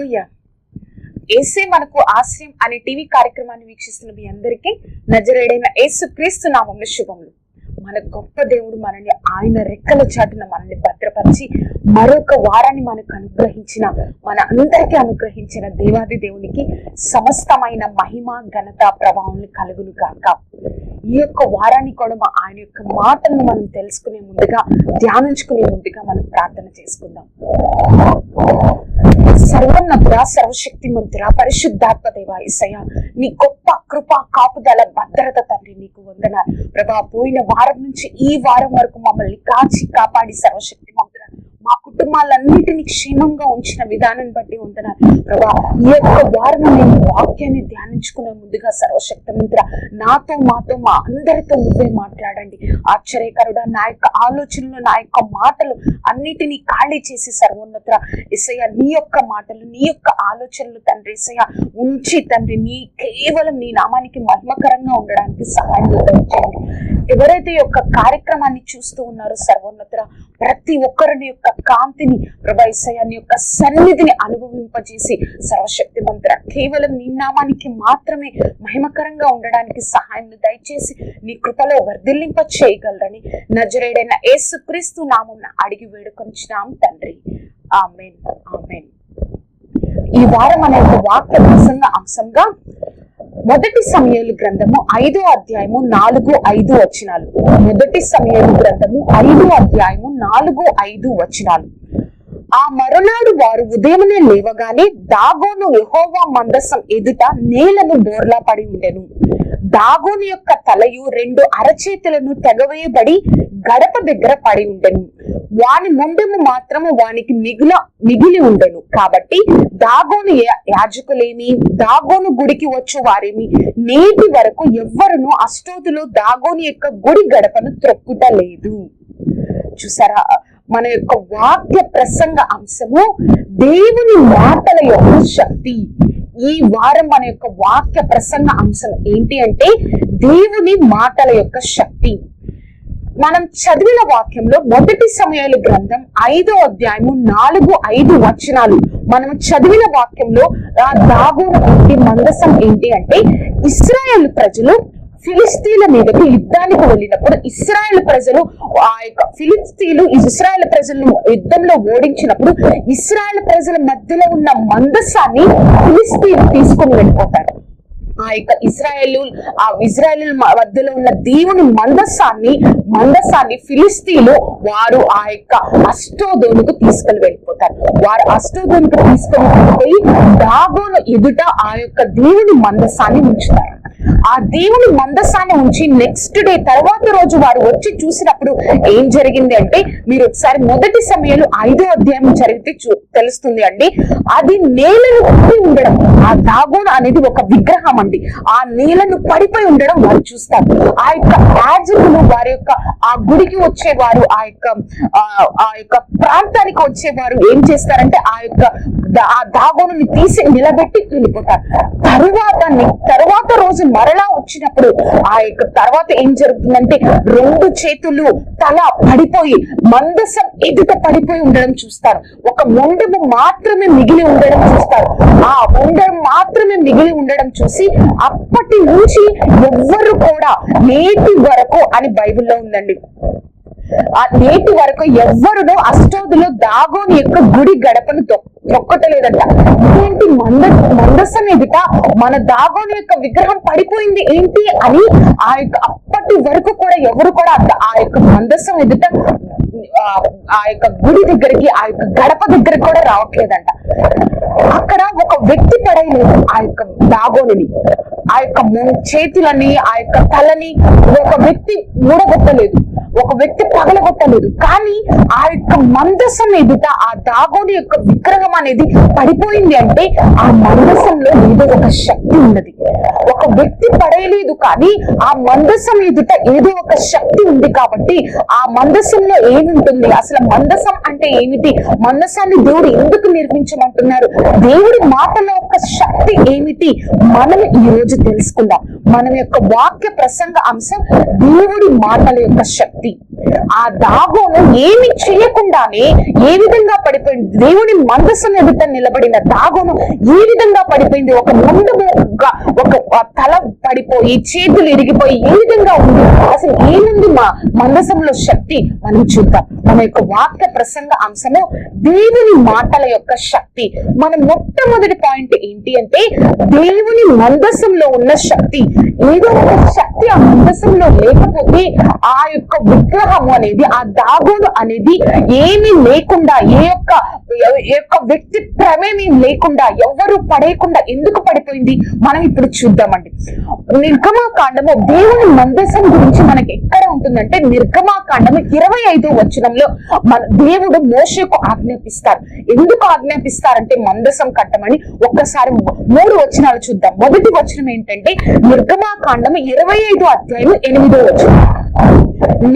Hallelujah ఏసే మనకు ఆశ్రయం అనే టీవీ కార్యక్రమాన్ని వీక్షిస్తున్న మీ అందరికీ నజరేడైన యేసు క్రీస్తు నామంలో శుభములు. మన గొప్ప దేవుడు మనల్ని ఆయన రెక్కల చాటున మనల్ని భద్రపరిచి మరొక వారాన్ని మనకు అనుగ్రహించిన మన అందరికీ అనుగ్రహించిన దేవాది దేవునికి సమస్తమైన మహిమ ఘనత ప్రభావం కలుగును కాక ఈ యొక్క వారాన్ని కూడా మా- ఆయన యొక్క మాటలను మనం తెలుసుకునే ముందుగా ధ్యానించుకునే ముందుగా మనం ప్రార్థన చేసుకుందాం. సర్వోన్నతుడ సర్వశక్తి మంతుడ పరిశుద్ధాత్మ దేవ ఇసయ నీ గొప్ప కృప కాపుదల భద్రత తండ్రి నీకు వందన ప్రభా పోయిన వారం నుంచి ఈ వారం వరకు మమ్మల్ని కాచి కాపాడి సర్వశక్తి మంతుడ మా కుటుంబాలన్నిటినీ క్షేమంగా ఉంచిన విధానం బట్టి ఉంటున్నారు. ప్రభా ఈ యొక్క వారిని నేను వాక్యాన్ని ధ్యానించుకునే ముందుగా సర్వశక్తి మంత్ర నాతో మాతో మా అందరితో నువ్వే మాట్లాడండి. ఆశ్చర్యకరుడా నా యొక్క ఆలోచనలు నా యొక్క మాటలు అన్నిటినీ ఖాళీ చేసి సర్వోన్నత ఇసయ నీ యొక్క మాటలు నీ యొక్క ఆలోచనలు తండ్రి ఇసయ ఉంచి తండ్రి నీ కేవలం నీ నామానికి మర్మకరంగా ఉండడానికి సహాయం ఎవరైతే యొక్క కార్యక్రమాన్ని చూస్తూ ఉన్నారో సర్వోన్నత ప్రతి ఒక్కరిని యొక్క కాంతిని ప్రభా యొక్క సన్నిధిని అనుభవింపజేసి సర్వశక్తి మంత్ర కేవలం నీ నామానికి మాత్రమే మహిమకరంగా ఉండడానికి సహాయం దయచేసి నీ కృపలో వర్ధిల్లింప చేయగలరని నజరేడైన యేసు క్రీస్తు నామం అడిగి వేడుకొంచున్నాం తండ్రి. ఆమెన్. ఆమెన్. ఈ వారం అనే ఒక వాక్య ప్రసంగ అంశంగా మొదటి సమయాలు గ్రంథము ఐదో అధ్యాయము నాలుగు ఐదు వచనాలు. మొదటి సమయాలు గ్రంథము ఐదో అధ్యాయము నాలుగు ఐదు వచనాలు. ఆ మరునాడు వారు ఉదయమునే లేవగానే దాగోను యహోవా మందసం ఎదుట నేలను బోర్లా పడి ఉండెను. దాగోను యొక్క తలయు రెండు అరచేతులను తెగవేయబడి గడప దగ్గర పడి ఉండెను. వాని ముండము మాత్రము వానికి మిగుల మిగిలి ఉండెను. కాబట్టి దాగోను యాజకులేమి దాగోను గుడికి వచ్చు వారేమి నేటి వరకు ఎవ్వరును అష్టోతులు దాగోను యొక్క గుడి గడపను త్రొక్కుట లేదు. చూసారా? మన యొక్క వాక్య ప్రసంగ అంశము దేవుని మాటల యొక్క శక్తి. ఈ వారం మన యొక్క వాక్య ప్రసంగ అంశం ఏంటి అంటే దేవుని మాటల యొక్క శక్తి. మనం చదివిన వాక్యంలో మొదటి సమయాల గ్రంథం ఐదో అధ్యాయము నాలుగు ఐదు వచనాలు. మనం చదివిన వాక్యంలో ఆ దాగోను మందసం ఏంటి అంటే ఇస్రాయేల్ ప్రజలు ఫిలిస్తీన్ల మీదకు యుద్ధానికి వెళ్ళినప్పుడు ఇస్రాయల్ ప్రజలు ఆ యొక్క ఫిలిస్తీన్లు ఇస్రాయల్ ప్రజలను యుద్ధంలో ఓడించినప్పుడు ఇస్రాయల్ ప్రజల మధ్యలో ఉన్న మందస్సాన్ని ఫిలిస్తీన్ తీసుకొని వెళ్ళిపోతారు. ఆ యొక్క ఇజ్రాయల్ ఆ ఇజ్రాయల్ మధ్యలో ఉన్న దేవుని మందస్సాన్ని మందస్సాన్ని ఫిలిస్తీన్లు వారు ఆ యొక్క అష్టోదోనుకు తీసుకొని వెళ్ళిపోతారు. వారు అష్టోదోనికి తీసుకొని వెళ్ళిపోయి దాగోను ఎదుట ఆ యొక్క దేవుని మందస్సాన్ని ఉంచుతారు ఆ దేవుని మందస్సాన్ని ఉంచి నెక్స్ట్ డే తర్వాత రోజు వారు వచ్చి చూసినప్పుడు ఏం జరిగింది అంటే మీరు ఒకసారి మొదటి సమయంలో ఐదో అధ్యాయం జరిగితే తెలుస్తుంది అండి. అది నేలను పడి ఉండడం ఆ దాగోన్ అనేది ఒక విగ్రహం అండి. ఆ నేలను పడిపోయి ఉండడం వారు చూస్తారు. ఆ యొక్క యాజకులు వారి యొక్క ఆ గుడికి వచ్చేవారు ఆ యొక్క ఆ యొక్క ప్రాంతానికి వచ్చేవారు ఏం చేస్తారంటే ఆ యొక్క ఆ దాగోను తీసి నిలబెట్టి వెళ్ళిపోతారు. తరువాత తరువాత రోజు మరలా వచ్చినప్పుడు ఆ యొక్క తర్వాత ఏం జరుగుతుందంటే రెండు చేతులు తల పడిపోయి మందసం ఎదుట పడిపోయి ఉండడం చూస్తారు. ఒక ముండము మాత్రమే మిగిలి ఉండడం చూస్తారు. ఆ ముండం మాత్రమే మిగిలి ఉండడం చూసి అప్పటి నుంచి ఎవ్వరు కూడా నేటి వరకు అని బైబిల్లో ఉందండి. ఆ నేటి వరకు ఎవ్వరునో అష్టోదులు దాగోని యొక్క గుడి గడపను తొ- ఏంటి మంద మందస్సు ఎదుట మన దాగోని యొక్క విగ్రహం పడిపోయింది ఏంటి అని ఆ యొక్క అప్పటి వరకు కూడా ఎవరు కూడా ఆ యొక్క మందస్సు ఎదుట ఆ, యొక్క గుడి దగ్గరికి ఆ యొక్క గడప దగ్గరికి కూడా రావట్లేదంట. అక్కడ ఒక వ్యక్తి పడైలేదు ఆ యొక్క దాగోని ఆ యొక్క చేతులని ఆ యొక్క తలని ఒక వ్యక్తి మూడగొట్టలేదు ఒక వ్యక్తి పగలగొట్టలేదు. కానీ ఆ యొక్క మందసం ఎదుట ఆ దాగోని యొక్క విగ్రహం అనేది పడిపోయింది అంటే ఆ మందసంలో ఏదో ఒక శక్తి ఉన్నది. ఒక వ్యక్తి పడేయలేదు కానీ ఆ మందసం ఎదుట ఏదో ఒక శక్తి ఉంది కాబట్టి ఆ మందసంలో ఏముంటుంది? అసలు మందసం అంటే ఏమిటి? మందసాన్ని దేవుడు ఎందుకు నిర్మించమంటున్నారు? దేవుడి మాటలో ఒక శక్తి ఏమిటి? మనం ఈ రోజు తెలుసుకుందాం. మనం యొక్క వాక్య ప్రసంగ అంశం దేవుడి మాటల యొక్క శక్తి. ఆ దాగోను ఏమి చేయకుండానే ఏ విధంగా పడిపోయింది? దేవుని మందసం ఎదుట నిలబడిన దాగోను ఏ విధంగా పడిపోయింది. ఒక ముందు ఒక తల పడిపోయి చేతులు ఇరిగిపోయి ఏ విధంగా ఉంది. అసలు ఏముంది మా మందసంలో శక్తి మనం చూద్దాం. మన యొక్క వాక్య ప్రసంగ అంశము దేవుని మాటల యొక్క శక్తి. మన మొట్టమొదటి పాయింట్ ఏంటి అంటే దేవుని మందసంలో ఉన్న శక్తి. ఏదో ఒక శక్తి. ఆ మందసంలో లేకపోతే ఆ యొక్క విగ్రహము అనేది ఆ దాగోను అనేది ఏమీ లేకుండా ఏ యొక్క యొక్క వ్యక్తి ప్రమేయం లేకుండా ఎవరు పడేయకుండా ఎందుకు పడిపోయింది? మనం ఇప్పుడు చూద్దామండి. నిర్గమాకాండము దేవుని మందసం గురించి మనకి ఎక్కడ ఉంటుందంటే నిర్గమాకాండము ఇరవై ఐదో వచనంలో మన దేవుడు మోషకు ఆజ్ఞాపిస్తారు. ఎందుకు ఆజ్ఞాపిస్తారంటే మందసం కట్టమని ఒక్కసారి మూడు వచనాలు చూద్దాం. మొదటి వచనం ఏంటంటే నిర్గమాకాండము ఇరవై ఐదో అధ్యాయం ఎనిమిదో వచనం.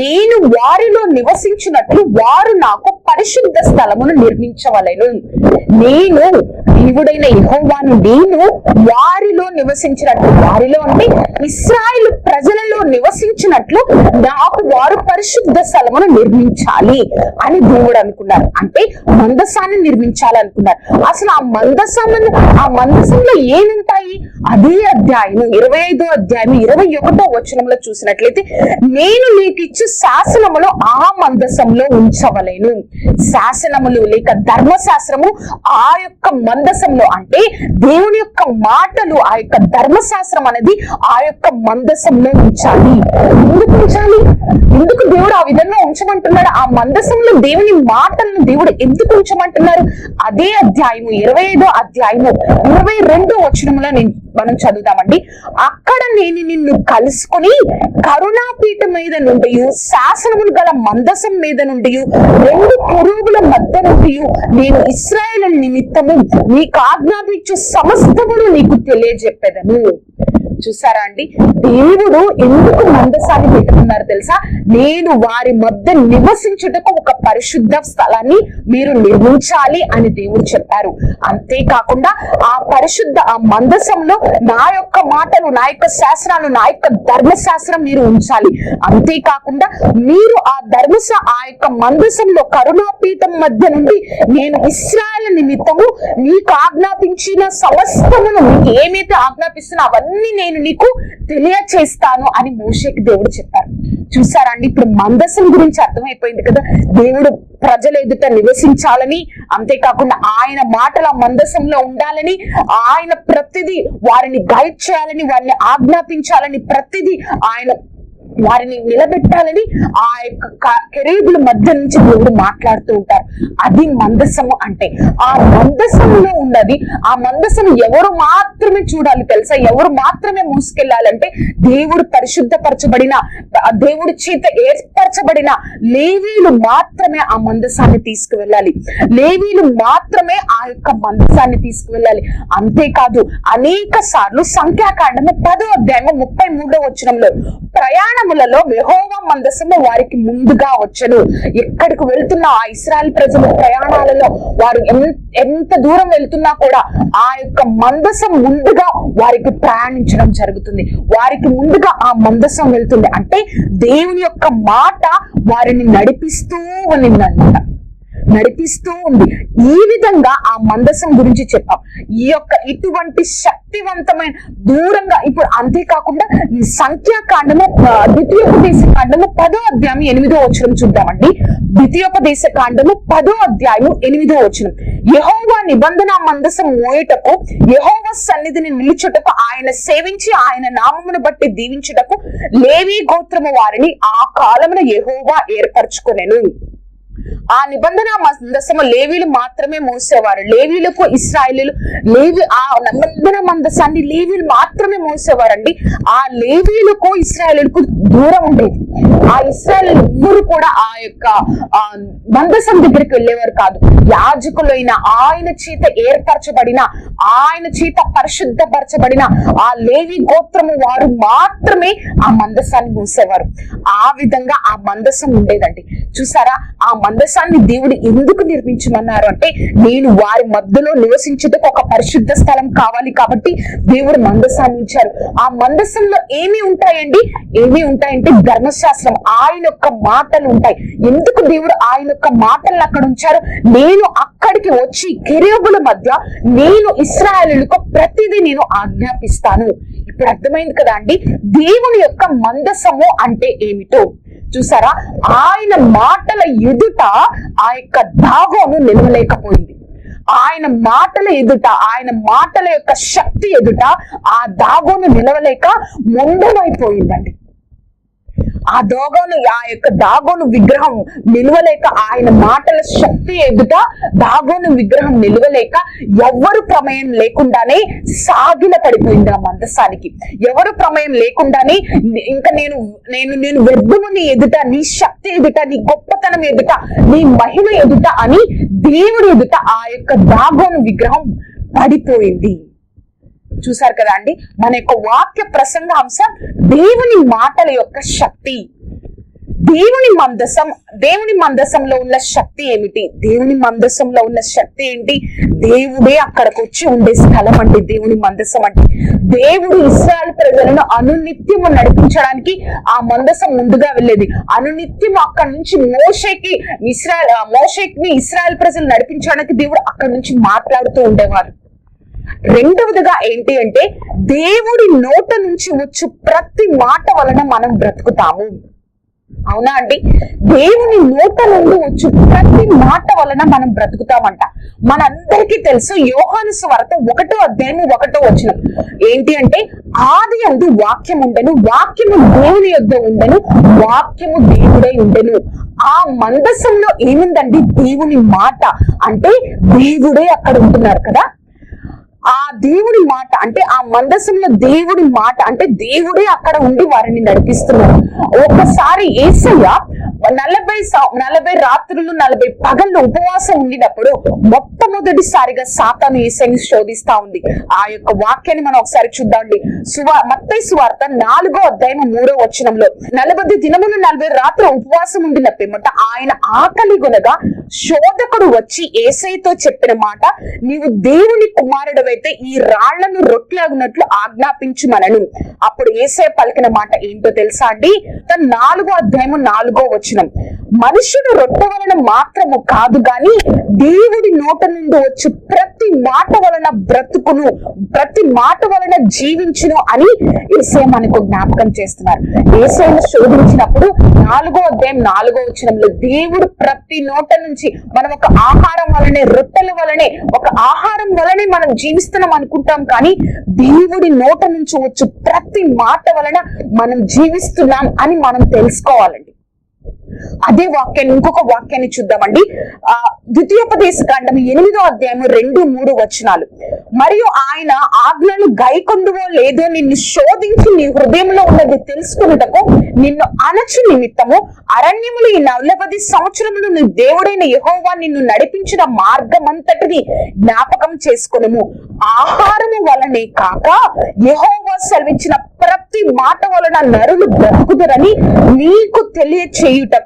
నేను వారిలో నివసించినట్లు వారు నాకు పరిశుద్ధ స్థలమును నిర్మించవలెను. నేను దేవుడైన యెహోవాను నేను వారిలో నివసించినట్లు వారిలో అంటే ఇస్రాయిల్ ప్రజలలో నివసించినట్లు నాకు వారు పరిశుద్ధ స్థలమును నిర్మించాలి అని దేవుడు అనుకున్నారు. అంటే మందసాన్ని నిర్మించాలనుకున్నారు. అసలు ఆ మందసాలను ఆ మందసంలో ఏముంటాయి? అదే అధ్యాయం ఇరవై ఐదో అధ్యాయం ఇరవై ఒకటో వచనంలో చూసినట్లయితే నేను నీకు ఇచ్చి శాసనములు ఆ మందసంలో ఉంచవలేను. శాసనములు లేక ధర్మశాస్త్రము ఆ యొక్క మందసంలో అంటే దేవుని యొక్క మాటలు ఆ యొక్క ధర్మశాస్త్రం అనేది ఆ యొక్క మందసంలో ఉంచాలి. ఎందుకు ఉంచాలి? ఎందుకు దేవుడు ఆ విధంగా ఉంచమంటున్నాడు? ఆ మందసంలో దేవుని మాటలను దేవుడు ఎందుకు ఉంచమంటున్నారు? అదే అధ్యాయము ఇరవై ఐదో అధ్యాయము ఇరవై రెండో వచనంలో నేను మనం చదువుతామండి. అక్కడ నేను నిన్ను కలుసుకుని కరుణాపీఠ మీద నుండి శాసనములు గల మందసం మీద నుండి రెండు పురుగుల మధ్య నుండి నేను ఇస్రాయేల్ నిమిత్తము నీకు ఆజ్ఞాపించు సమస్తమును నీకు తెలియజెప్పేదను. చూసారా అండి? దేవుడు ఎందుకు మందసాన్ని ఉన్నారు తెలుసా? నేను వారి మధ్య నివసించుటకు ఒక పరిశుద్ధ స్థలాన్ని మీరు నిర్మించాలి అని దేవుడు చెప్పారు. అంతేకాకుండా ఆ పరిశుద్ధ ఆ మందసంలో నా యొక్క మాటలు నా యొక్క శాస్త్రాలు నా యొక్క ధర్మశాస్త్రం మీరు ఉంచాలి. అంతేకాకుండా మీరు ఆ ధర్మశ ఆ యొక్క మందసంలో కరుణాపీఠం మధ్య నుండి నేను ఇస్రాయల్ నిమిత్తము నీకు ఆజ్ఞాపించిన సమస్తమును నీకు ఏమైతే ఆజ్ఞాపిస్తున్నా అవన్నీ నేను నీకు తెలియచేస్తాను అని మోషేకి దేవుడు చెప్పారు. చూసారా అండి ఇప్పుడు మందసం గురించి అర్థమైపోయింది కదా. దేవుడు ప్రజల ఎదుట నివసించాలని అంతేకాకుండా ఆయన మాటల మందసంలో ఉండాలని ఆయన ప్రతిదీ వారిని గైడ్ చేయాలని వారిని ఆజ్ఞాపించాలని ప్రతిదీ ఆయన వారిని నిలబెట్టాలని ఆ యొక్క కెరీబుల మధ్య నుంచి దేవుడు మాట్లాడుతూ ఉంటారు. అది మందసము అంటే ఆ మందసములో ఉన్నది ఆ మందసము ఎవరు మాత్రమే చూడాలి తెలుసా? ఎవరు మాత్రమే మూసుకెళ్ళాలంటే దేవుడు పరిశుద్ధపరచబడిన దేవుడి చేత ఏర్పరచబడిన లేవీలు మాత్రమే ఆ మందసాన్ని తీసుకువెళ్ళాలి. లేవీలు మాత్రమే ఆ యొక్క మందసాన్ని తీసుకువెళ్ళాలి. అంతేకాదు అనేక సార్లు సంఖ్యాకాండము పదో అధ్యాయము ముప్పై మూడో వచనంలో ప్రయాణములలో యెహోవా మందసము వారికి ముందుగా వచ్చను. ఎక్కడికి వెళ్తున్న ఆ ఇస్రాయల్ ప్రజలు ప్రయాణాలలో వారు ఎంత దూరం వెళ్తున్నా కూడా ఆ యొక్క మందసం ముందుగా వారికి ప్రయాణించడం జరుగుతుంది. వారికి ముందుగా ఆ మందసం వెళ్తుంది. అంటే దేవుని యొక్క మాట వారిని నడిపిస్తూ ఉన్నిందన్నమాట నడిపిస్తూ ఉంది. ఈ విధంగా ఆ మందసం గురించి చెప్పాం. ఈ యొక్క ఇటువంటి శక్తివంతమైన దూరంగా ఇప్పుడు అంతేకాకుండా ఈ సంఖ్యాకాండము ద్వితీయోపదేశ కాండము పదో అధ్యాయం ఎనిమిదో వచనం చూద్దామండి. ద్వితీయోపదేశ కాండము పదో అధ్యాయం ఎనిమిదో వచనం. యహోవా నిబంధన మందసం మోయటకు యహోవ సన్నిధిని నిలుచుటకు ఆయన సేవించి ఆయన నామమును బట్టి దీవించుటకు లేవి గోత్రము వారిని ఆ కాలమున యహోవా ఏర్పరచుకునేను. ఆ నిబంధన మందసము లేవీలు మాత్రమే మోసేవారు. లేవీలకు ఇస్రాయలీలు లేవి ఆ నిబంధన మందసాన్ని లేవీలు మాత్రమే మోసేవారండి. ఆ లేవీలకు ఇస్రాయలీలకు దూరం ఉండేది. ఆ ఇస్రాయల్ ఎవ్వరు కూడా ఆ యొక్క ఆ మందసం దగ్గరికి వెళ్ళేవారు కాదు. యాజకులైన ఆయన చేత ఏర్పరచబడిన ఆయన చేత పరిశుద్ధపరచబడిన ఆ లేవి గోత్రము వారు మాత్రమే ఆ మందసాన్ని మూసేవారు. ఆ విధంగా ఆ మందసం ఉండేదండి. చూసారా? ఆ మందసాన్ని దేవుడు ఎందుకు నిర్మించమన్నారు అంటే నేను వారి మధ్యలో నివసించుటకు ఒక పరిశుద్ధ స్థలం కావాలి కాబట్టి దేవుడు మందసాన్ని ఇచ్చారు. ఆ మందసంలో ఏమి ఉంటాయండి? ఏమి ఉంటాయంటే ధర్మశాస్త్రం. ఆయన యొక్క మాటలు ఉంటాయి. ఎందుకు దేవుడు ఆయన యొక్క మాటలు అక్కడ ఉంచారు? నేను అక్కడికి వచ్చి కెరేబుల మధ్య నేను ఇస్రాయలులకు ప్రతిదీ నేను ఆజ్ఞాపిస్తాను. ఇప్పుడు అర్థమైంది కదా అండి? దేవుని యొక్క మందసము అంటే ఏమిటో? చూసారా? ఆయన మాటల ఎదుట ఆ యొక్క దాగోను నిలవలేకపోయింది. ఆయన మాటల ఎదుట ఆయన మాటల యొక్క శక్తి ఎదుట ఆ దాగోను నిలవలేక మొండమైపోయిందండి ఆ దోగోను ఆ యొక్క దాగోను విగ్రహం నిలవలేక ఆయన మాటల శక్తి ఎదుట దాగోను విగ్రహం నిలవలేక ఎవరు ప్రమేయం లేకుండానే సాగిల పడిపోయింది ఆ మందసానికి. ఎవరు ప్రమేయం లేకుండానే ఇంకా నేను నేను నేను వెబ్బును నీ ఎదుట నీ శక్తి ఎదుట నీ గొప్పతనం ఎదుట నీ మహిమ ఎదుట అని దేవుడి ఎదుట ఆ యొక్క దాగోను విగ్రహం పడిపోయింది. చూసారు కదా అండి? మన యొక్క వాక్య ప్రసంగ అంశం దేవుని మాటల యొక్క శక్తి. దేవుని మందసం దేవుని మందసంలో ఉన్న శక్తి ఏమిటి? దేవుని మందసంలో ఉన్న శక్తి ఏంటి? దేవుడే అక్కడికి వచ్చి ఉండే స్థలం అండి దేవుని మందసం అంటే దేవుడు ఇస్రాయల్ ప్రజలను అనునిత్యము నడిపించడానికి ఆ మందసం ముందుగా వెళ్ళేది. అనునిత్యం అక్కడి నుంచి మోషేకి ఇస్రాయల్ మోషేకి ఇస్రాయల్ ప్రజలు నడిపించడానికి దేవుడు అక్కడి నుంచి మాట్లాడుతూ ఉండేవారు. రెండవదిగా ఏంటి అంటే దేవుడి నోట నుంచి వచ్చు ప్రతి మాట వలన మనం బ్రతుకుతాము. అవునా అండి? దేవుని నోట నుండి వచ్చు ప్రతి మాట వలన మనం బ్రతుకుతామంట. మనందరికీ తెలుసు యోహాను స్వార్త ఒకటో అధ్యాయం ఒకటో వచ్చిన ఏంటి అంటే ఆది అందు వాక్యం ఉండెను వాక్యము దేవుని యొద్ద ఉండను వాక్యము దేవుడై ఉండెను. ఆ మందసంలో ఏముందండి? దేవుని మాట. అంటే దేవుడే అక్కడ ఉంటున్నారు కదా? ఆ దేవుడి మాట అంటే ఆ మందసంలో దేవుడి మాట అంటే దేవుడే అక్కడ ఉండి వారిని నడిపిస్తున్నారు. ఒకసారి ఏసయ్య నలభై నలభై రాత్రులు నలభై పగళ్ళు ఉపవాసం ఉండినప్పుడు మొట్టమొదటిసారిగా సాతాను ఏసైని శోధిస్తా ఉంది. ఆ యొక్క వాక్యాన్ని మనం ఒకసారి చూద్దామండి. సువా మత్తై సువార్త నాలుగో అధ్యాయం మూడో వచనంలో నలభై దినములు నలభై రాత్రులు ఉపవాసం ఉండిన పిమ్మట ఆయన ఆకలి గునగా శోధకుడు వచ్చి ఏసైతో చెప్పిన మాట నీవు దేవుని కుమారుడవైతే ఈ రాళ్ళను రొట్టెలగునట్లు ఆజ్ఞాపించుమనను. అప్పుడు ఏసై పలికిన మాట ఏంటో తెలుసా అండి? తన నాలుగో అధ్యాయము నాలుగో వచనం. మనుషుడు రొట్టె వలన మాత్రము కాదు గాని దేవుడి నోట నుండి వచ్చి ప్రతి మాట వలన బ్రతుకును ప్రతి మాట వలన జీవించును అని ఏసే మనకు జ్ఞాపకం చేస్తున్నారు. ఏసైను శోధించినప్పుడు నాలుగో అధ్యాయం నాలుగో వచనంలో దేవుడు ప్రతి నోట నుంచి మనం ఒక ఆహారం వలనే రొట్టెల వలనే ఒక ఆహారం వలనే మనం జీవిస్తున్నాం అనుకుంటాం కానీ దేవుడి నోట నుంచి వచ్చు ప్రతి మాట వలన మనం జీవిస్తున్నాం అని మనం తెలుసుకోవాలండి. అదే వాక్యాన్ని ఇంకొక వాక్యాన్ని చూద్దామండి. ఆ ద్వితీయోపదేశ కాండం ఎనిమిదో అధ్యాయం రెండు మూడు వచనాలు. మరియు ఆయన ఆజ్ఞలు గైకొందువో లేదో నిన్ను శోధించి నీ హృదయంలో ఉన్నది తెలుసుకున్నటకు నిన్ను అనచు నిమిత్తము. అరణ్యములు ఈ నలభై సంవత్సరములు నీ దేవుడైన యహోవా నిన్ను నడిపించిన మార్గమంతటిని జ్ఞాపకం చేసుకునము. ఆహారము వలనే కాక యహోవా సెలవించిన ప్రతి మాట వలన నరులు బ్రతుకుదరని నీకు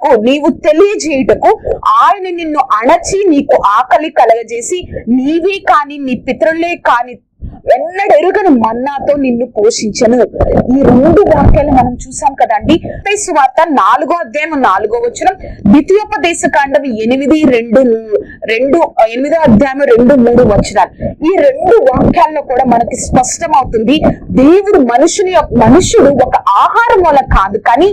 తెలియచేయుటకు నీవు తెలియజేయుటకు ఆయన నిన్ను అణచి నీకు ఆకలి కలగజేసి నీవే కాని నీ పితరులే కాని ఎన్నడెరుగని మన్నాతో నిన్ను పోషించను. ఈ రెండు వాక్యాలు మనం చూసాం కదండి. వార్త నాలుగో అధ్యాయం నాలుగో వచ్చిన ద్వితీయోపదేశ కాండం ఎనిమిది రెండు రెండు ఎనిమిదో అధ్యాయం రెండు మూడు వచ్చినాలు ఈ రెండు వాక్యాల్లో కూడా మనకి స్పష్టం అవుతుంది దేవుడు మనుషుని మనుషుడు ఒక ఆహారం వల్ల కాదు కానీ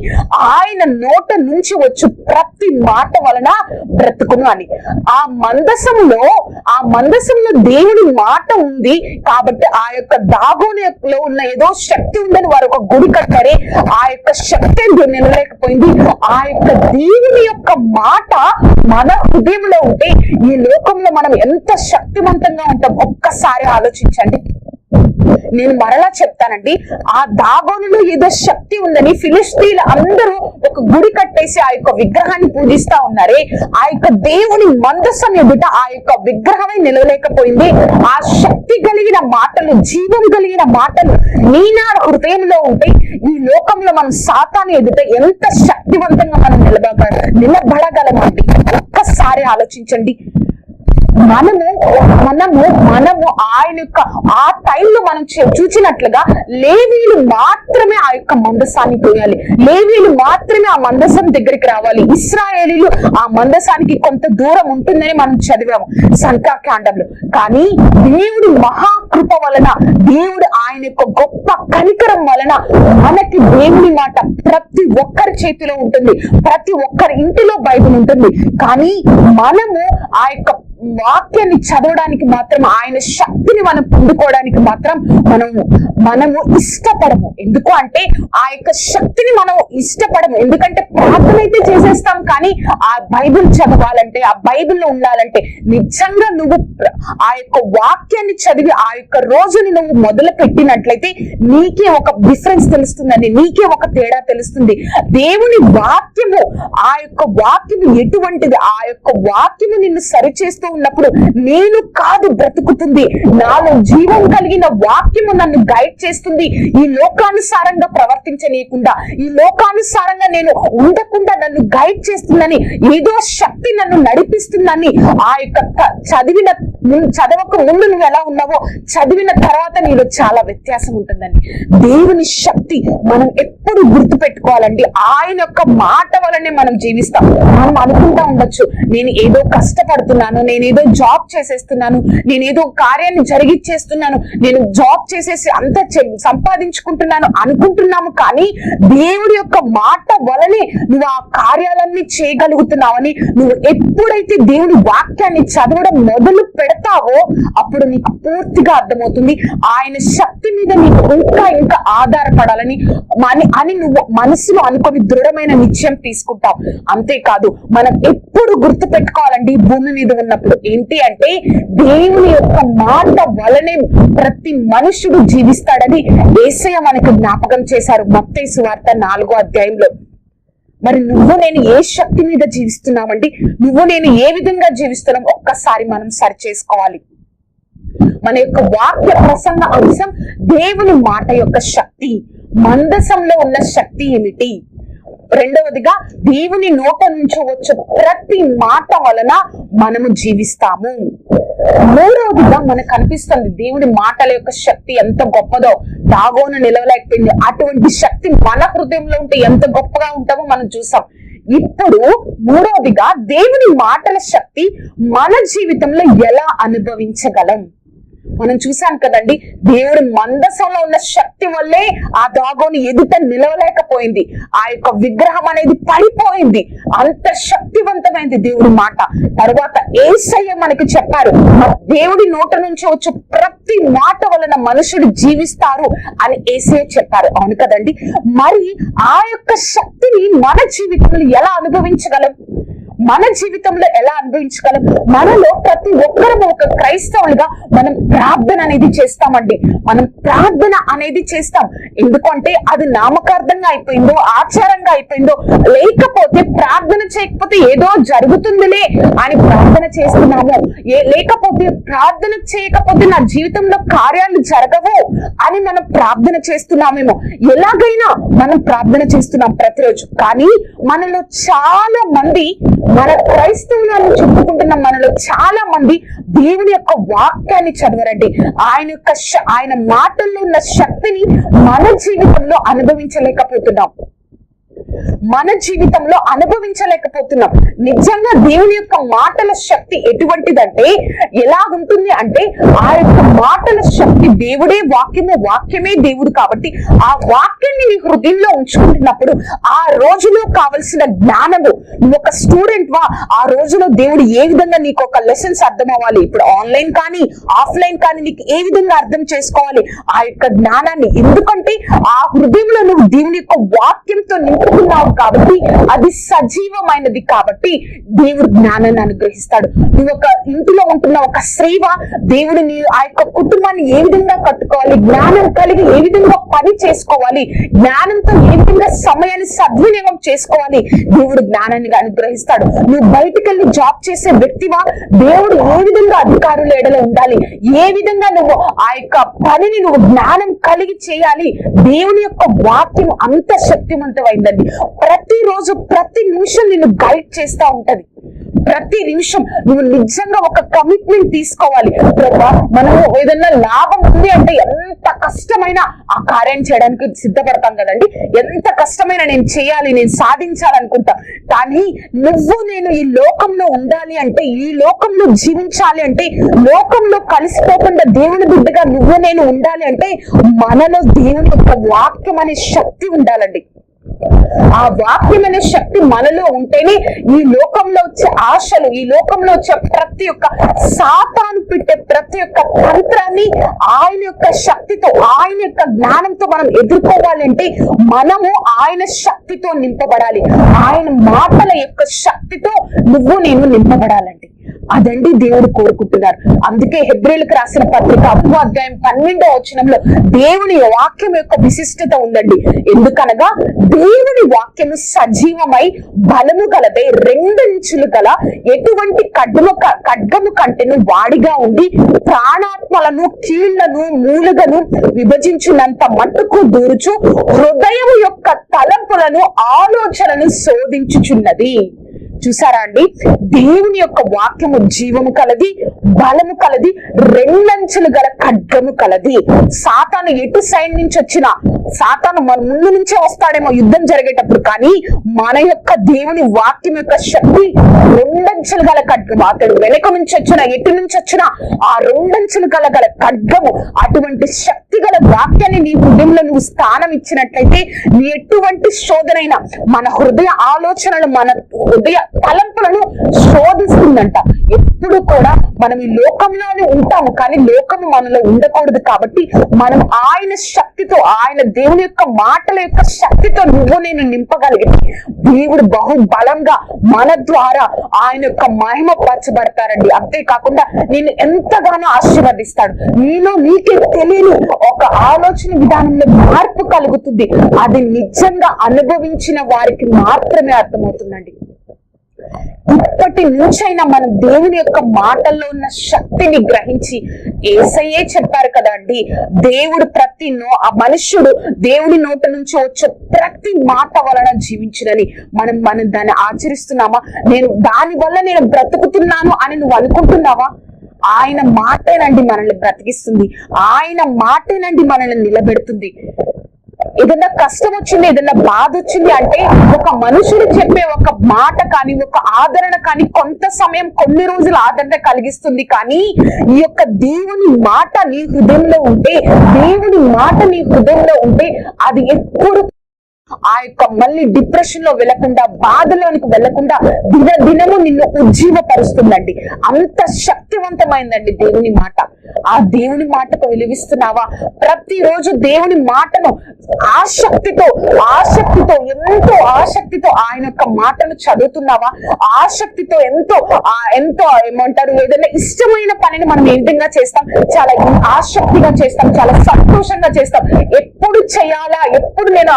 ఆయన నోట నుంచి వచ్చు ప్రతి మాట వలన బ్రతుకును అని. ఆ మందసంలో ఆ మందసంలో దేవుడి మాట ఉంది కాబట్టి ఆ యొక్క దాగోనిలో ఉన్న ఏదో శక్తి ఉందని వారు ఒక గుడి కట్టారే ఆ యొక్క శక్తి నిలలేకపోయింది ఆ యొక్క దేవుని యొక్క మాట మన హృదయంలో ఉంటే ఈ లోకంలో మనం ఎంత శక్తివంతంగా ఉంటాం? ఒక్కసారి ఆలోచించండి. నేను మరలా చెప్తానండి ఆ దాగోనులో ఏదో శక్తి ఉందని ఫిలిస్తీన్లు అందరూ ఒక గుడి కట్టేసి ఆ యొక్క విగ్రహాన్ని పూజిస్తా ఉన్నారే ఆ యొక్క దేవుని మందస్సం ఎదుట ఆ యొక్క విగ్రహమే నిలవలేకపోయింది. ఆ శక్తి కలిగిన మాటలు జీవం కలిగిన మాటలు నీనా హృదయంలో ఉంటే ఈ లోకంలో మనం సాతాను ఎదుట ఎంత శక్తివంతంగా మనం నిలబడ నిలబడగలమండి? ఒక్కసారి ఆలోచించండి. మనము మనము మనము ఆయన యొక్క ఆ టైంలో మనం చూచినట్లుగా లేవీలు మాత్రమే ఆ యొక్క మందసాన్ని పోయాలి. లేవీలు మాత్రమే ఆ మందసం దగ్గరికి రావాలి. ఇస్రాయేలీలు ఆ మందసానికి కొంత దూరం ఉంటుందని మనం చదివాము సంఖ్యాకాండంలో. కానీ దేవుడి మహాకృప వలన దేవుడు ఆయన యొక్క గొప్ప కనికరం వలన మనకి దేవుని మాట ప్రతి ఒక్కరి చేతిలో ఉంటుంది. ప్రతి ఒక్కరి ఇంటిలో బైబిల్ ఉంటుంది. కానీ మనము ఆ యొక్క వాక్యాన్ని చదవడానికి మాత్రం ఆయన శక్తిని మనం పొందుకోవడానికి మాత్రం మనము మనము ఇష్టపడము. ఎందుకు అంటే ఆ యొక్క శక్తిని మనం ఇష్టపడము. ఎందుకంటే ప్రార్థన అయితే చేసేస్తాం కానీ ఆ బైబిల్ చదవాలంటే ఆ బైబిల్లో ఉండాలంటే నిజంగా నువ్వు ఆ యొక్క వాక్యాన్ని చదివి ఆ యొక్క రోజుని నువ్వు మొదలు పెట్టినట్లయితే నీకే ఒక డిఫరెన్స్ తెలుస్తుందండి. నీకే ఒక తేడా తెలుస్తుంది. దేవుని వాక్యము ఆ యొక్క వాక్యము ఎటువంటిది? ఆ యొక్క వాక్యము నిన్ను సరిచేస్తూ ఉన్నప్పుడు నేను కాదు బ్రతుకుతుంది. నాలో జీవం కలిగిన వాక్యము నన్ను గైడ్ చేస్తుంది. ఈ లోకానుసారంగా ప్రవర్తించనీయకుండా ఈ లోకానుసారంగా నేను ఉండకుండా నన్ను గైడ్ చేస్తుందని ఏదో శక్తి నన్ను నడిపిస్తుందని ఆ యొక్క చదివిన చదవక ముందు నువ్వు ఎలా ఉన్నావో చదివిన తర్వాత నీలో చాలా వ్యత్యాసం ఉంటుందండి దేవుని శక్తి మనం ఎప్పుడు గుర్తు పెట్టుకోవాలండి ఆయన యొక్క మాట వలనే మనం జీవిస్తాం. మనం అనుకుంటా ఉండొచ్చు నేను ఏదో కష్టపడుతున్నాను నేను ఏదో జాబ్ చేసేస్తున్నాను నేను ఏదో కార్యాన్ని జరిగిచ్చేస్తున్నాను నేను జాబ్ చేసేసి అంత చె- సంపాదించుకుంటున్నాను అనుకుంటున్నాము కానీ దేవుడి యొక్క మాట వలనే నువ్వు ఆ కార్యాలన్నీ చేయగలుగుతున్నావని నువ్వు ఎప్పుడైతే దేవుడి వాక్యాన్ని చదవడం మొదలు పెడతావో అప్పుడు నీకు పూర్తిగా అర్థమవుతుంది. ఆయన శక్తి మీద నీకు ఇంకా ఇంకా ఆధారపడాలని అని అని నువ్వు మనసులో అనుకొని దృఢమైన నిశ్చయం తీసుకుంటావు. అంతేకాదు మనం ఎప్పుడు గుర్తు పెట్టుకోవాలండి భూమి మీద ఉన్న ఉన్నప్పుడు ఏంటి అంటే దేవుని యొక్క మాట వలనే ప్రతి మనుషుడు జీవిస్తాడని ఏసయ మనకు జ్ఞాపకం చేశారు. మత్తయి సువార్త నాలుగో అధ్యాయంలో. మరి నువ్వు నేను ఏ శక్తి మీద జీవిస్తున్నామండి నువ్వు నేను ఏ విధంగా జీవిస్తున్నాం ఒక్కసారి మనం సరి చేసుకోవాలి. మన యొక్క వాక్య ప్రసంగ అంశం దేవుని మాట యొక్క శక్తి మందసంలో ఉన్న శక్తి ఏమిటి? రెండవదిగా దేవుని నోట నుంచి వచ్చే ప్రతి మాట వలన మనము జీవిస్తాము. మూడవదిగా మనకు కనిపిస్తుంది దేవుని మాటల యొక్క శక్తి ఎంత గొప్పదో. దాగోన నిలవలేకపోయింది. అటువంటి శక్తి మన హృదయంలో ఉంటే ఎంత గొప్పగా ఉంటామో మనం చూసాం. ఇప్పుడు మూడవదిగా దేవుని మాటల శక్తి మన జీవితంలో ఎలా అనుభవించగలం? మనం చూసాం కదండి దేవుడి మందసంలో ఉన్న శక్తి వల్లే ఆ దాగోని ఎదుట నిలవలేకపోయింది. ఆ యొక్క విగ్రహం అనేది పడిపోయింది. అంత శక్తివంతమైంది దేవుడి మాట. తర్వాత ఏసయ్య మనకి చెప్పారు దేవుడి నోట నుంచి వచ్చే ప్రతి మాట వలన మనుషుడు జీవిస్తారు అని ఏసయ్య చెప్పారు. అవును కదండి. మరి ఆ యొక్క శక్తిని మన జీవితంలో ఎలా అనుభవించగలం? మన జీవితంలో ఎలా అనుభవించగలం? మనలో ప్రతి ఒక్కరం ఒక క్రైస్తవులుగా మనం ప్రార్థన అనేది చేస్తామండి. మనం ప్రార్థన అనేది చేస్తాం. ఎందుకంటే అది నామకార్థంగా అయిపోయిందో ఆచారంగా అయిపోయిందో లేకపోతే ప్రార్థన చేయకపోతే ఏదో జరుగుతుందిలే అని ప్రార్థన చేస్తున్నాము. ఏ లేకపోతే ప్రార్థన చేయకపోతే నా జీవితంలో కార్యాలు జరగవు అని మనం ప్రార్థన చేస్తున్నామేమో. ఎలాగైనా మనం ప్రార్థన చేస్తున్నాం ప్రతిరోజు. కానీ మనలో చాలా మంది మన క్రైస్తవులను చెప్పుకుంటున్న మనలో చాలా మంది దేవుని యొక్క వాక్యాన్ని చదవరండి. ఆయన యొక్క ఆయన మాటల్లో ఉన్న శక్తిని మన జీవితంలో అనుభవించలేకపోతున్నాం. మన జీవితంలో అనుభవించలేకపోతున్నాం. నిజంగా దేవుని యొక్క మాటల శక్తి ఎటువంటిదంటే ఎలా ఉంటుంది అంటే ఆ యొక్క మాటల శక్తి దేవుడే వాక్యము వాక్యమే దేవుడు కాబట్టి ఆ వాక్యాన్ని నీ హృదయంలో ఉంచుకుంటున్నప్పుడు ఆ రోజులో కావలసిన జ్ఞానము నువ్వు ఒక స్టూడెంట్ వా ఆ రోజులో దేవుడు ఏ విధంగా నీకు ఒక లెసన్స్ అర్థం అవ్వాలి ఇప్పుడు ఆన్లైన్ కానీ ఆఫ్లైన్ కానీ నీకు ఏ విధంగా అర్థం చేసుకోవాలి? ఆ యొక్క జ్ఞానాన్ని. ఎందుకంటే ఆ హృదయంలో నువ్వు దేవుని యొక్క వాక్యంతో నింపుకున్నావు కాబట్టి అది సజీవమైనది కాబట్టి దేవుడు జ్ఞానాన్ని అనుగ్రహిస్తాడు. నువ్వు ఒక ఇంటిలో ఉంటున్న ఒక స్త్రీవా దేవుడు నీ ఆ యొక్క కుటుంబాన్ని ఏ విధంగా కట్టుకోవాలి జ్ఞానం కలిగి ఏ విధంగా పని చేసుకోవాలి జ్ఞానంతో ఏ విధంగా సమయాన్ని సద్వినియోగం చేసుకోవాలి దేవుడు జ్ఞానాన్ని అనుగ్రహిస్తాడు. నువ్వు బయటికి వెళ్ళి జాబ్ చేసే వ్యక్తివా దేవుడు ఏ విధంగా అధికారుల ఎడలో ఉండాలి ఏ విధంగా నువ్వు ఆ యొక్క పనిని నువ్వు జ్ఞానం కలిగి చేయాలి దేవుని యొక్క వాక్యం అంత ఉంటది. ప్రతిరోజు ప్రతి నిమిషం నిన్ను గైడ్ చేస్తా ఉంటది. ప్రతి నిమిషం నువ్వు నిజంగా ఒక కమిట్మెంట్ తీసుకోవాలి. ప్రభా మనము ఏదన్నా లాభం ఉంది అంటే ఎంత కష్టమైన ఆ కార్యం చేయడానికి సిద్ధపడతాం కదండి. ఎంత కష్టమైన నేను చేయాలి నేను సాధించాలనుకుంటా. కానీ నువ్వు నేను ఈ లోకంలో ఉండాలి అంటే ఈ లోకంలో జీవించాలి అంటే లోకంలో కలిసిపోకుండా దేవుని బిడ్డగా నువ్వు నేను ఉండాలి అంటే మనలో దేవుని యొక్క వాక్యం అనే శక్తి ఉండాలండి. ఆ వాక్యం అనే శక్తి మనలో ఉంటేనే ఈ లోకంలో వచ్చే ఆశలు ఈ లోకంలో వచ్చే ప్రతి ఒక్క సాతాను పెట్టే ప్రతి ఒక్క తంత్రాన్ని ఆయన యొక్క శక్తితో ఆయన యొక్క జ్ఞానంతో మనం ఎదుర్కోవాలంటే మనము ఆయన శక్తితో నింపబడాలి. ఆయన మాటల యొక్క శక్తితో నువ్వు నేను నింపబడాలండి అదండి దేవుడు కోరుకుంటున్నారు. అందుకే హెబ్రిల్కి రాసిన పత్రిక అప్పు అధ్యాయం పన్నెండో వచనంలో దేవుని వాక్యం యొక్క విశిష్టత ఉందండి. ఎందుకనగా దేవుని వాక్యము సజీవమై బలము గలదై రెండంచులు గల ఎటువంటి కడ్డము ఖడ్గము కంటెను వాడిగా ఉండి ప్రాణాత్మలను కీళ్ళను మూలుగను విభజించినంత మట్టుకు దూరుచు హృదయం యొక్క తలంపులను ఆలోచనను శోధించుచున్నది. చూసారా అండి? దేవుని యొక్క వాక్యము జీవము కలది బలము కలది రెండంచులు గల ఖడ్గము కలది. సాతాను ఎటు సైడ్ నుంచి వచ్చినా సాతాను మన ముందు నుంచే వస్తాడేమో యుద్ధం జరిగేటప్పుడు కానీ మన యొక్క దేవుని వాక్యం యొక్క శక్తి రెండంచులు గల ఖడ్గము అతడు వెనక నుంచి వచ్చిన ఎటు నుంచి వచ్చిన ఆ రెండంచులు గల గల ఖడ్గము అటువంటి శక్తి గల వాక్యాన్ని నీ హృదయంలో నువ్వు స్థానం ఇచ్చినట్లయితే నీ ఎటువంటి శోధనైనా మన హృదయ ఆలోచనలు మన హృదయ తలంపులను శోధిస్తుందంట. ఎప్పుడు కూడా మనం ఈ లోకంలోనే ఉంటాము కానీ లోకము మనలో ఉండకూడదు కాబట్టి మనం ఆయన శక్తితో ఆయన దేవుని యొక్క మాటల యొక్క శక్తితో నువ్వు నేను నింపగలిగితే దేవుడు బహు బలంగా మన ద్వారా ఆయన యొక్క మహిమ పరచబడతారండి. అంతేకాకుండా నేను ఎంతగానో ఆశీర్వదిస్తాడు. నీలో నీకే తెలియని ఒక ఆలోచన విధానంలో మార్పు కలుగుతుంది. అది నిజంగా అనుభవించిన వారికి మాత్రమే అర్థమవుతుందండి. ఇప్పటి నుంచైనా మనం దేవుని యొక్క మాటల్లో ఉన్న శక్తిని గ్రహించి ఏసయ్యే చెప్పారు కదా అండి. దేవుడు ప్రతి నో ఆ మనుష్యుడు దేవుని నోట నుంచి వచ్చే ప్రతి మాట వలన జీవించునని మనం మనం దాన్ని ఆచరిస్తున్నామా? నేను దాని వల్ల నేను బ్రతుకుతున్నాను అని నువ్వు అనుకుంటున్నావా? ఆయన మాటేనండి మనల్ని బ్రతికిస్తుంది. ఆయన మాటేనండి మనల్ని నిలబెడుతుంది. ఏదన్నా కష్టం వచ్చింది ఏదన్నా బాధ వచ్చింది అంటే ఒక మనుషుడు చెప్పే ఒక మాట కానీ ఒక ఆదరణ కానీ కొంత సమయం కొన్ని రోజులు ఆదరణ కలిగిస్తుంది కానీ ఈ యొక్క దేవుని మాట నీ హృదయంలో ఉంటే దేవుని మాట నీ హృదయంలో ఉంటే అది ఎప్పుడు ఆ యొక్క మళ్ళీ డిప్రెషన్లో వెళ్ళకుండా బాధలోనికి వెళ్ళకుండా దిన దినము నిన్ను ఉజ్జీవపరుస్తుందండి. అంత శక్తివంతమైందండి దేవుని మాట. ఆ దేవుని మాటకు విలువిస్తున్నావా? ప్రతిరోజు దేవుని మాటను ఆసక్తితో ఆసక్తితో ఎంతో ఆసక్తితో ఆయన యొక్క మాటను చదువుతున్నావా? ఆసక్తితో ఎంతో ఆ ఎంతో ఏమంటారు? ఏదైనా ఇష్టమైన పనిని మనం ఏ విధంగా చేస్తాం? చాలా ఆసక్తిగా చేస్తాం చాలా సంతోషంగా చేస్తాం. ఎప్పుడు చేయాలా? ఎప్పుడు నేను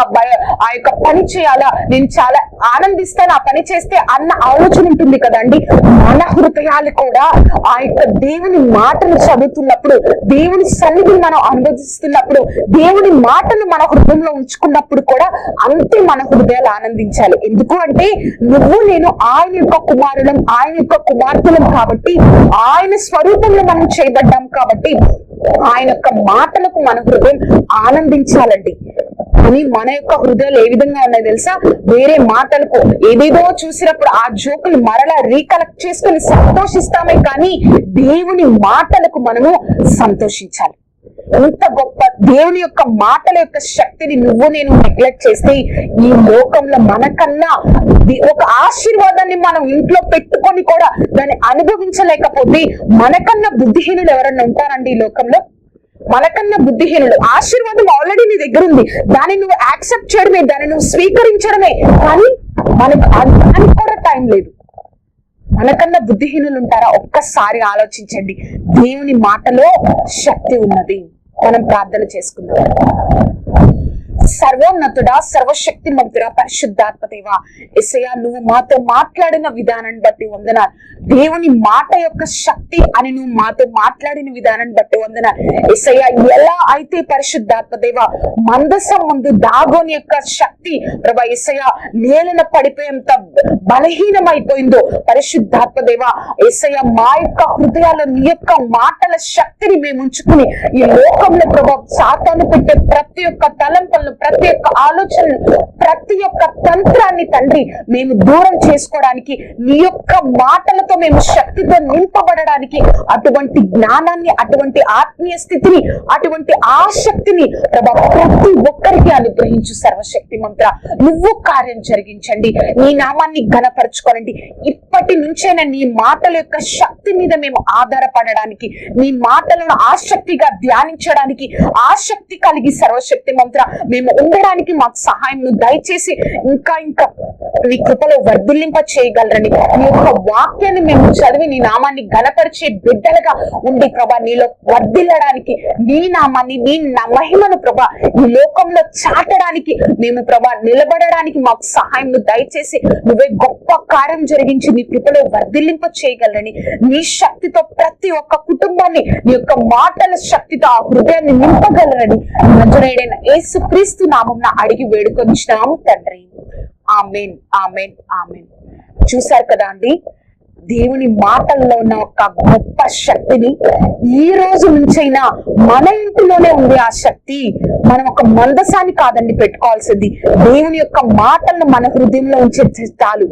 ఆ యొక్క పని చేయాలా? నేను చాలా ఆనందిస్తాను. ఆ పని చేస్తే అన్న ఆలోచన ఉంటుంది కదండి. మన హృదయాలు కూడా ఆ యొక్క దేవుని మాటను చదువుతున్నప్పుడు దేవుని సన్నిధిని మనం అనుభవిస్తున్నప్పుడు దేవుని మాటను మన హృదయంలో ఉంచుకున్నప్పుడు కూడా అంతే మన హృదయాలు ఆనందించాలి. ఎందుకు అంటే నువ్వు నేను ఆయన యొక్క కుమారులం ఆయన యొక్క కుమార్తెలం కాబట్టి ఆయన స్వరూపంలో మనం చేయబడ్డాం కాబట్టి ఆయన యొక్క మాటలకు మన హృదయం ఆనందించాలండి. అని మన యొక్క హృదయం హృదయాలు ఏ విధంగా ఉన్నాయి తెలుసా? వేరే మాటలకు ఏదేదో చూసినప్పుడు ఆ జోకులు మరలా రీకలెక్ట్ చేసుకుని సంతోషిస్తామే కానీ దేవుని మాటలకు మనము సంతోషించాలి. ఎంత గొప్ప దేవుని యొక్క మాటల యొక్క శక్తిని నువ్వు నేను నెగ్లెక్ట్ చేస్తే ఈ లోకంలో మనకన్నా ఒక ఆశీర్వాదాన్ని మనం ఇంట్లో పెట్టుకొని కూడా దాన్ని అనుభవించలేకపోతే మనకన్నా బుద్ధిహీనులు ఎవరన్నా ఉంటారండి ఈ లోకంలో? మనకన్నా బుద్ధిహీనులు. ఆశీర్వాదం ఆల్రెడీ నీ దగ్గర ఉంది. దాన్ని నువ్వు యాక్సెప్ట్ చేయడమే దాన్ని నువ్వు స్వీకరించడమే. కానీ మనకు దానికి కూడా టైం లేదు. మనకన్నా బుద్ధిహీనులు ఉంటారా? ఒక్కసారి ఆలోచించండి. దేవుని మాటలో శక్తి ఉన్నది. మనం ప్రార్థన చేసుకుందాం. సర్వోన్నతుడా సర్వశక్తి మంతుడా పరిశుద్ధాత్మ దేవా. నువ్వు మాతో మాట్లాడిన విధానాన్ని బట్టి వందన దేవుని మాట యొక్క శక్తి అని నువ్వు మాతో మాట్లాడిన విధానాన్ని బట్టి వందన ఎసయ్యా ఎలా అయితే పరిశుద్ధాత్మ దేవా మందసం ముందు దాగోని యొక్క శక్తి ప్రభా ఎసయ్య నేలన పడిపోయేంత బలహీనమైపోయిందో పరిశుద్ధాత్మ దేవా ఎసయ్య మా యొక్క హృదయాల నీ యొక్క మాటల శక్తిని మేము ఉంచుకుని ఈ లోకంలో ప్రభా సాతాను పెట్టే ప్రతి ఒక్క తలంపలను ప్రతి ఒక్క ఆలోచనలు ప్రతి ఒక్క తంత్రాన్ని తండ్రి మేము దూరం చేసుకోవడానికి నీ యొక్క మాటలతో మేము శక్తితో నింపబడడానికి అటువంటి జ్ఞానాన్ని అటువంటి ఆత్మీయ స్థితిని అటువంటి ఆసక్తిని ప్రభా ప్రతి ఒక్కరికి అనుగ్రహించు సర్వశక్తి మంత్ర. నువ్వు కార్యం జరిగించండి. నీ నామాన్ని ఘనపరచుకోనండి. ఇప్పటి నుంచైనా నీ మాటల యొక్క శక్తి మీద మేము ఆధారపడడానికి నీ మాటలను ఆసక్తిగా ధ్యానించడానికి ఆసక్తి కలిగి సర్వశక్తి మంత్ర. మేము ఉండడానికి మాకు సహాయం దయచేసి ఇంకా ఇంకా నీ కృపలో వర్ధిల్లింప చేయగలరని నీ యొక్క వాక్యాన్ని మేము చదివి నీ నామాన్ని గణపరిచే బిడ్డలుగా ఉండి ప్రభా నీలో వర్ధిల్లడానికి నీ నామాన్ని నీ మహిమను ప్రభా ఈ లోకంలో చాటడానికి మేము ప్రభా నిలబడడానికి మాకు సహాయం దయచేసి నువ్వే గొప్ప కార్యం జరిగించి నీ కృపలో వర్ధిల్లింప చేయగలరని నీ శక్తితో ప్రతి ఒక్క కుటుంబాన్ని నీ యొక్క మాటల శక్తితో ఆ హృదయాన్ని నింపగలరని నజరేడైన యేసు క్రీస్తు నామం అడిగి వేడుకొనిచ్చినాము తండ్రి. Amen amen amen. చూశారు కదా అండి దేవుని మాటల్లో ఉన్న ఒక గొప్ప శక్తిని ఈ రోజు నుంచైనా మన ఇంటిలోనే ఉంది ఆ శక్తి మనం ఒక మందసాన్ని కాదండి పెట్టుకోవాల్సింది. దేవుని యొక్క మాటలను మన హృదయంలో ఉంచే చాలు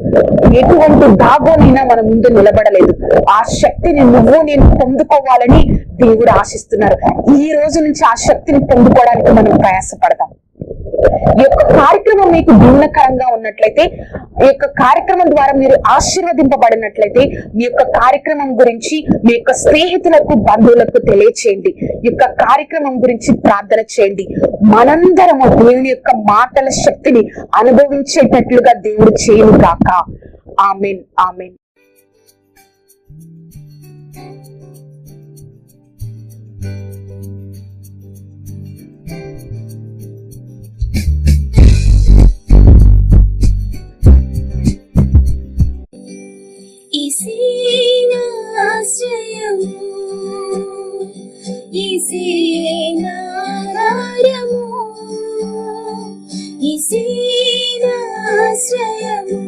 ఎటువంటి దాగోనైనా మన ముందు నిలబడలేదు. ఆ శక్తిని నువ్వు నేను పొందుకోవాలని దేవుడు ఆశిస్తున్నారు. ఈ రోజు నుంచి ఆ శక్తిని పొందుకోవడానికి మనం ప్రయాసపడతాం. ఈ యొక్క కార్యక్రమం మీకు భిన్నకరంగా ఉన్నట్లయితే ఈ యొక్క కార్యక్రమం ద్వారా మీరు ఆశీర్వదింపబడినట్లయితే మీ యొక్క కార్యక్రమం గురించి మీ యొక్క స్నేహితులకు బంధువులకు తెలియచేయండి. ఈ యొక్క కార్యక్రమం గురించి ప్రార్థన చేయండి. మనందరము దేవుని యొక్క మాటల శక్తిని అనుభవించేటట్లుగా దేవుడు చేయను కాక ఆమెన్ ఆమెన్. ధన్యము. ఇసియే నారము ఇసీ నాశ్రయము